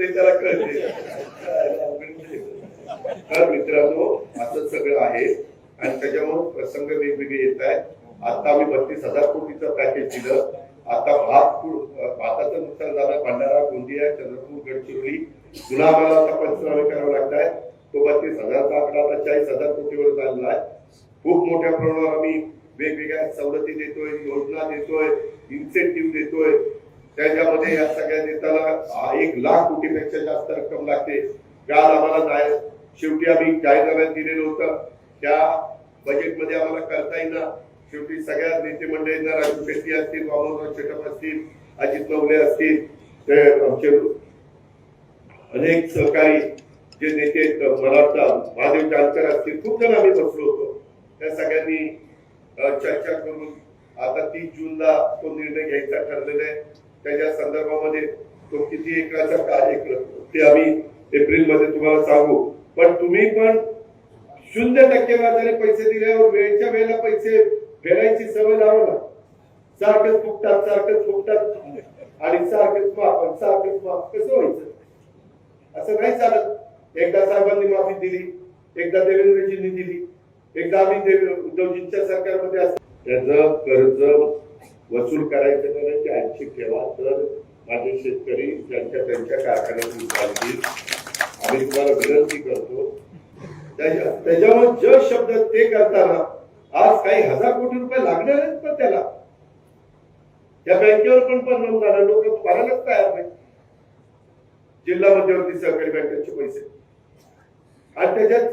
ते त्याला कळते. तर मित्रांनो असं सगळं आहे. आणि त्याच्यामुळे प्रसंग वेगवेगळे येत आहेत. आता आम्ही बत्तीस हजार कोटीचं पॅकेज दिलं. आता भात भाताचं नुकसान झालं. भंडारा गोंदिया चंद्रपूर गडचिरोली पुन्हा आम्हाला आता पंचनामे करावे लागत आहे तो बत्तीस हजारचा आकडा आता चाळीस हजार कोटीवर झालेला आहे. खूप मोठ्या प्रमाणावर आम्ही वेगवेगळ्या सवलती देतोय योजना देतोय इन्सेंटिव्ह देतोय. त्याच्यामध्ये या सगळ्या नेत्याला एक लाख कोटीपेक्षा जास्त रक्कम लागते. काल आम्हाला जाहीर शेवटी आम्ही जाहीरनाम्यात दिलेलं होतं. त्या बजेटमध्ये आम्हाला करता येईना. शेवटी सगळ्या नेते मंडळींना राजू शेट्टी असतील वामनराव शेटप असतील अजित नवले असतील ते आमचे अनेक सहकारी जे नेते आहेत, मला वाटतं महादेव जानकर असतील खूप जण आम्ही बसलो होतो. त्या सगळ्यांनी चर्चा करून आता तीस जूनला तो निर्णय घ्यायचा ठरलेला आहे. त्याच्या संदर्भामध्ये तो किती एकराचा काय एकर ते आम्ही एप्रिलमध्ये तुम्हाला सांगू. पण तुम्ही पण शून्य टक्के व्याजाने पैसे दिल्यावर वेळच्या वेळेला पैसे फेडायची सवय लावा ना. सारखंच फुकतात सारखंच फुकतात आणि सारखंच माफ सारखंच माफ. कसं व्हायचं? असं नाही चालत. एकदा साहेबांनी माफी दिली एकदा देवेंद्रजींनी दिली एकदा आम्ही देव- उद्धवजींच्या सरकारमध्ये असतो. त्याचं कर्ज वसूल करायचं तर ते ऐच्छिक ठेवा. तर माझे शेतकरी त्यांच्या त्यांच्या कारखान्यातून चालतील आम्ही तुम्हाला विनंती करतो. त्याच्यामुळे ज शब्द ते करताना आज काही हजार कोटी रुपये लागणार आहेत पण त्याला? त्या बँकेवर पण परिणाम झाला. लोक भरायलाच तयार नाही. जिल्हा मध्यवर्ती सहकारी बँकेचे पैसे. आणि त्याच्यात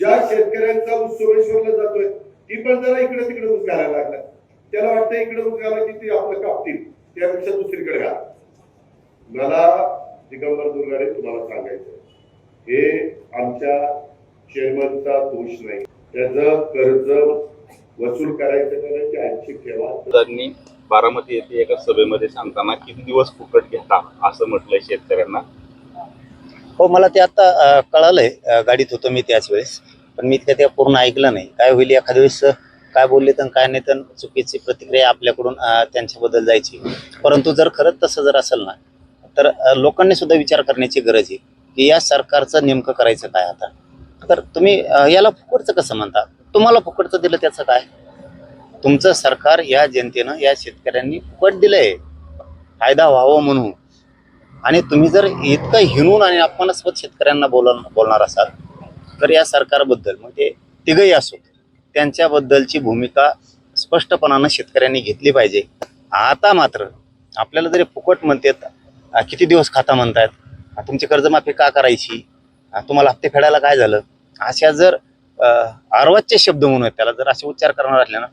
ज्या शेतकऱ्यांचा ऊस सोमेश्वरला जातोय ती पण जरा इकडे तिकडे ऊस घालायला लागला. त्याला वाटतं इकडे की ती आपलं कापतील त्यापेक्षा दुसरीकडे घाला मला दिगंबर दुर्गाडे तुम्हाला सांगायचं हे आमच्या चेअरमनचा दोष नाही. त्याचं कर्ज वसूल करायचं ते ऐच्छिक ठेवा. त्यांनी बारामती येथे एका सभेमध्ये सांगताना किती दिवस फुकट घेता असं म्हटलंय शेतकऱ्यांना? हो मला ते आता कळालंय. गाडीत होतो मी त्याच वेळेस. पण मी ते पूर्ण ऐकलं नाही. काय होईल एखाद्या वेळेस काय बोलले तर काय नाही तर चुकीची प्रतिक्रिया आपल्याकडून त्यांच्याबद्दल जायची. परंतु जर खरंच तसं जर असेल ना तर लोकांनी सुद्धा विचार करण्याची गरज आहे की या सरकारचं नेमकं करायचं काय आता? तर तुम्ही याला फुकटचं कसं म्हणता? तुम्हाला फुकटचं दिलं त्याचं काय? तुमचं सरकार या जनतेनं या शेतकऱ्यांनी फुकट दिलंय. फायदा व्हावं म्हणून. आणि तुम्ही जर इतकं हिणून आणि अपमानास्पद शेतकऱ्यांना बोल बोलणार असाल तर या सरकारबद्दल म्हणजे तिघही असो त्यांच्याबद्दलची भूमिका स्पष्टपणानं शेतकऱ्यांनी घेतली पाहिजे. आता मात्र आपल्याला जरी फुकट म्हणतात किती दिवस खाता म्हणतात तुमची कर्जमाफी का करायची? तुम्हाला हप्ते फेडायला काय झालं? अशा जर अं, अर्वाच्य शब्द म्हणून त्याला जर असे उच्चार करणार असले ना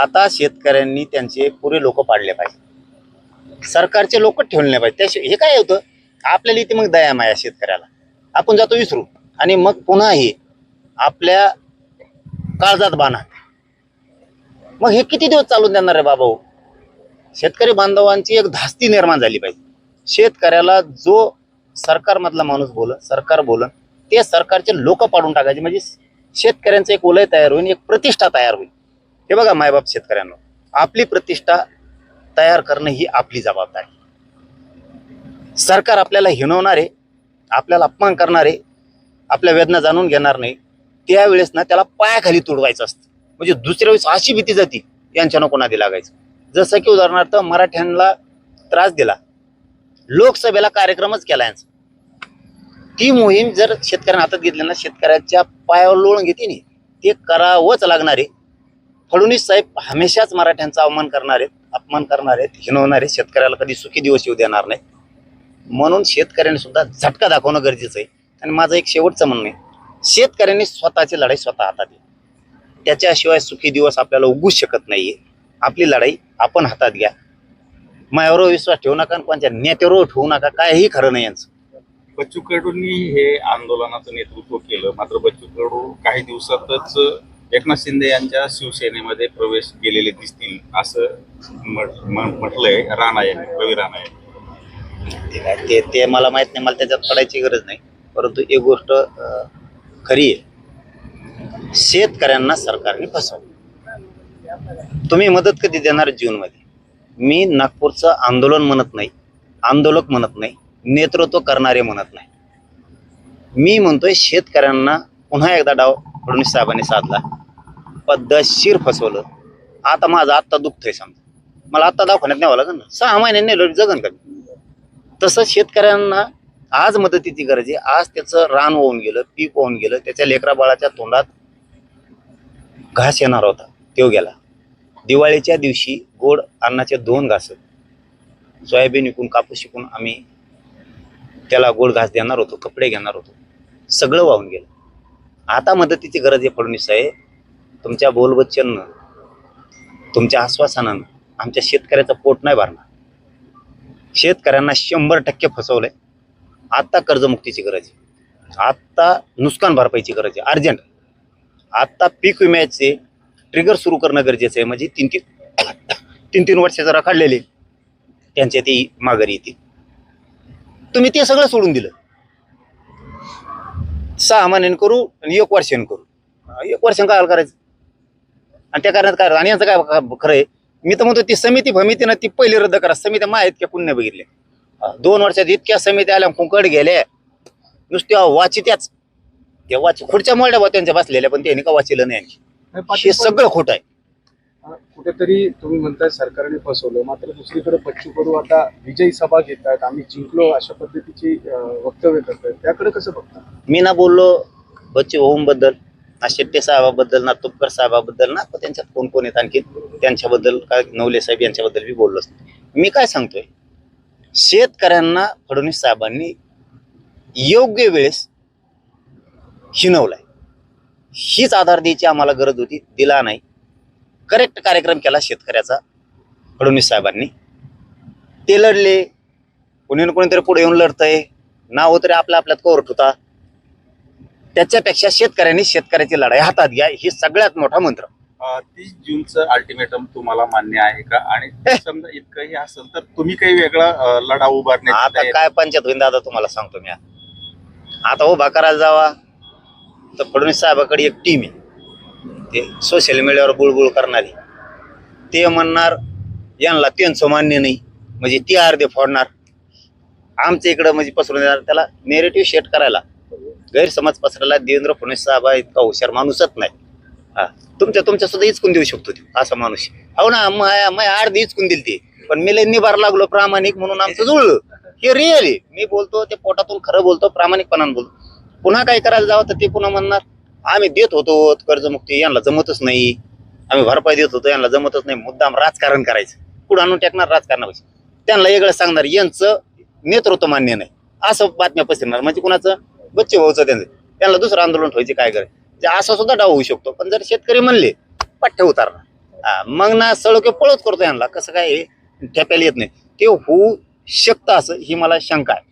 आता शेतकऱ्यांनी त्यांचे पुरे लोक पाडले पाहिजे. सरकारचे लोक ठेवले नाही पाहिजे त्याशिवाय हे काय होतं? आपल्याला इथे मग दया माया शेतकऱ्याला. आपण जातो विसरू. आणि मग पुन्हा हे आपल्या काळजात बाणा मग हे किती दिवस चालून देणार आहे बाबा हो? शेतकरी बांधवांची एक धास्ती निर्माण झाली पाहिजे. शेतकऱ्याला जो सरकारमधला माणूस बोलन सरकार बोलन ते सरकारचे लोक पाडून टाकायचे. म्हणजे शेतकऱ्यांचं एक उलय तयार होईल एक प्रतिष्ठा तयार होईल. हे बघा मायबाप शेतकऱ्यांना आपली प्रतिष्ठा तयार करणं ही आपली जबाबदारी. सरकार आपल्याला हिणवणारे आपल्याला अपमान करणारे आपल्या वेदना जाणून घेणार नाही. त्यावेळेस ना त्याला पायाखाली तुडवायचं असतं. म्हणजे दुसऱ्या वेळेस अशी भीती जाती यांच्यानं नको लागायचं. जसं की उदाहरणार्थ मराठ्यांना त्रास दिला. लोकसभेला कार्यक्रमच केला यांचा. ती मोहीम जर शेतकऱ्यांना हातात घेतली ना शेतकऱ्याच्या पायावर लोळून घेते नाही. ते करावंच लागणार आहे. फडणवीस साहेब हमेशाच मराठ्यांचा अवमान करणार आहेत अपमान करणार आहेत हिणवणार आहेत शेतकऱ्याला कधी सुखी दिवस येऊ देणार नाही. म्हणून शेतकऱ्यांनी सुद्धा झटका दाखवणं गरजेचं आहे. आणि माझं एक शेवटचं म्हणणं आहे शेतकऱ्यांनी स्वतःची लढाई स्वतः हातात घ्या. त्याच्याशिवाय सुखी दिवस आपल्याला उगूच शकत नाहीये. आपली लढाई आपण हातात घ्या. मायावर विश्वास ठेवू नका आणि कोणत्या नेत्यावर ठेवू नका काहीही खरं नाही यांचं. बच्चू कडूंनी हे आंदोलनाचं नेतृत्व केलं. मात्र बच्चू कडू काही दिवसातच एकनाथ शिंदे यांच्या शिवसेनेमध्ये प्रवेश केलेले दिसतील असं म्हटलंय राणा यांनी रवी राणा यांनी. ते ते मला माहीत नाही. मला त्याच्यात पडायची गरज नाही. परंतु एक गोष्ट खरी आहे. शेतकऱ्यांना सरकारने फसवलं. तुम्ही मदत कधी देणार जूनमध्ये मी नागपूरचं आंदोलन म्हणत नाही आंदोलक म्हणत नाही नेतृत्व करणारे म्हणत नाही. मी म्हणतोय शेतकऱ्यांना पुन्हा एकदा डाव फडणवीस साहेबांनी साधला. पद्धतशीर फसवलं. आता माझं आत्ता दुखतंय समजा. मला आत्ता दवाखान्यात न्यावं लागेल ना? सहा महिन्यांनी जगन का तसं शेतकऱ्यांना आज मदतीची गरज आहे. आज त्याचं रान होऊन गेलं पीक होऊन गेलं त्याच्या लेकरा बाळाच्या तोंडात घास येणार होता तो गेला. दिवाळीच्या दिवशी गोड अन्नाचे दोन घास सोयाबीन विकून कापूस विकून आम्ही त्याला गोड घास देणार होतो कपडे घेणार होतो. सगळं वाहून गेलं. आता मदतीची गरज आहे फडणवीस आहे तुमच्या बोलबच्चननं तुमच्या आश्वासनानं आमच्या शेतकऱ्याचं पोट नाही भरणार. शेतकऱ्यांना शंभर टक्के फसवलंय. आत्ता कर्जमुक्तीची गरज आहे. आत्ता नुकसान भरपाईची गरज आहे. अर्जंट. आत्ता पीक विम्याचे ट्रिगर सुरू करणं गरजेचं आहे. म्हणजे तीन तीन तीन तीन वर्ष जरा काढलेले त्यांच्या ती माघारी येतील तुम्ही ते सगळं सोडून दिलं. सहा महिन्यानं करू आणि एक वर्षानं करू. एक वर्षाने काय करायचं? आणि त्या कारणात काय? आणि यांचं काय खरं आहे? मी तर म्हणतो ती समिती भमितीनं ती पहिली रद्द करा. समित्या माहीत की पुण्य बघितले. दोन वर्षात इतक्या समित्या आल्या कुंकड गेल्या नुसत्या वाचित्याच त्या वाच खुर्च्या बा त्यांच्या बसलेल्या पण त्यांनी का वाचिलं नाही हे सगळं खोटं आहे. कुठेतरी तुम्ही म्हणताय सरकारने फसवलं. मात्र दुसरीकडे बच्चू कडू आता विजयी सभा घेतात. आम्ही जिंकलो अशा पद्धतीची वक्तव्य करतात त्याकडे कसं बघता? मी ना बोललो बच्चे ओमबद्दल ना शेट्टे साहेबाबद्दल ना तुपकर साहेबाबद्दल ना त्यांच्यात कोण कोण आहेत आणखी? त्यांच्याबद्दल काय नवले साहेब यांच्याबद्दल मी बोललोच. मी काय सांगतोय? शेतकऱ्यांना फडणवीस साहेबांनी योग्य वेळेस हिनवलाय. हीच आधार द्यायची आम्हाला गरज होती दिला नाही. करेक्ट कार्यक्रम केला शेतकऱ्याचा फडणवीस साहेबांनी. ते लढले. कोणी ना कोणीतरी पुढे येऊन लढतंय. नाव तरी आपल्या आपल्यात कोर्ट होता. त्याच्यापेक्षा शेतकऱ्यांनी शेतकऱ्याची लढाई हातात घ्या. ही सगळ्यात मोठा मंत्र. तीस जूनचं अल्टिमेटम तुम्हाला मान्य आहे का? आणि समजा इतकंही असेल तर तुम्ही काही वेगळा लढा उभारण्याची आता तयारी- काय पंचायत होईल दादा तुम्हाला सांगतो मी. आता उभा करायला जावा. तर फडणवीस साहेबाकडे एक टीम आहे. ते सोशल मीडियावर बुळबुळ करणारी. ते म्हणणार यांना त्यांचं मान्य नाही. म्हणजे ती अर्धे फोडणार. आमच्या इकडं म्हणजे पसरून देणार त्याला नेरेटिव्ह शेट करायला. गैरसमज पसरायला देवेंद्र फडणवीस साहेब हा इतका हुशार माणूसच नाही. हा. तुमच्या तुमच्या सुद्धा इचकून देऊ शकतो तो असा माणूस हो ना मग अर्धी इचकून दिली ती पण मी लय निभार लागलो प्रामाणिक म्हणून आमचं जुळलं. हे रिअल आहे. मी बोलतो ते पोटातून खरं बोलतो प्रामाणिकपणाने बोलतो. पुन्हा काय करायला जावं तर ते पुन्हा म्हणणार आम्ही देत होतो कर्जमुक्ती यांना जमतच नाही. आम्ही भरपाई देत होतो यांना जमतच नाही. मुद्दाम राजकारण करायचं. पुढे आणून टाकणार राजकारणापासून त्यांना वेगळं सांगणार यांचं नेतृत्व मान्य नाही. असं बातम्या पसरणार. म्हणजे कुणाचं? बच्चे भाऊचं त्यांचं. त्यांना दुसरं आंदोलन ठेवायचे काय करायचं असं सुद्धा डाव होऊ शकतो. पण जर शेतकरी म्हणले पठ्ठे उतारणार हा, मग ना सळके पळत करतो यांना. कसं काय हे? ठेप्याला येत नाही. ते होऊ शकतं असं ही मला शंका आहे.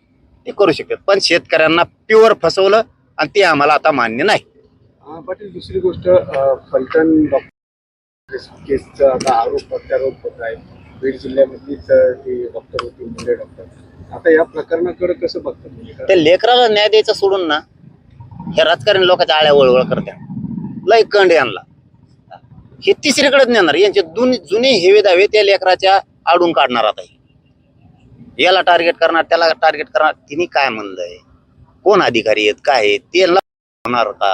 ते करू शकतात. पण शेतकऱ्यांना प्युअर फसवलं आणि ते आम्हाला आता मान्य नाही. पाटील दुसरी गोष्ट फलटण डॉक्टर केसचा आता आरोप प्रत्यारोप होत आहे. बीड जिल्ह्यामधलीच ती डॉक्टर होती मुंडे डॉक्टर. आता या प्रकरणाकडे कसं बघता तुम्ही त्या लेकराला न्याय द्यायचं सोडून ना हे राजकारणी लोकांच्या आळ्या वळवळ करतात लय कंड यांना. हे तिसरीकडेच नेणार. यांचे दोन जुने हेवे दावे त्या लेकराच्या आडून काढणार आता हे. याला टार्गेट करणार त्याला टार्गेट करणार. तिने काय म्हणलंय? कोण अधिकारी आहेत? काय आहेत? ते होणार का?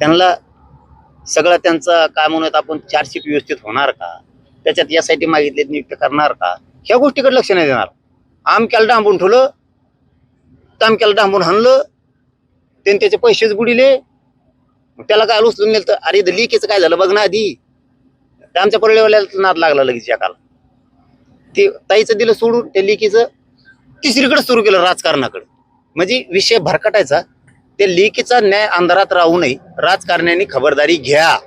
त्यांना सगळं त्यांचं काय म्हणूयात आपण चार्जशीट व्यवस्थित होणार का? त्याच्यात यासाठी मागितले नियुक्त करणार का? ह्या गोष्टीकडे लक्ष नाही देणार. आमक्याला डांबून ठेवलं तामक्याला डांबून हाणलं त्याने त्याचे पैसेच बुडिले. मग त्याला काय उचलून नेलं तर अरे लिकेचं काय झालं? बघ ना आधी. त्या आमच्या परळेवाल्याला नाद लागला लगेच एकाला. ते ताईचं दिलं सोडून त्या लिकीचं तिसरीकडे सुरू केलं राजकारणाकडे. म्हणजे विषय भरकटायचा. त्या लिकीचा न्याय अंधारात राहू नये. राजकारण्याने खबरदारी घ्या.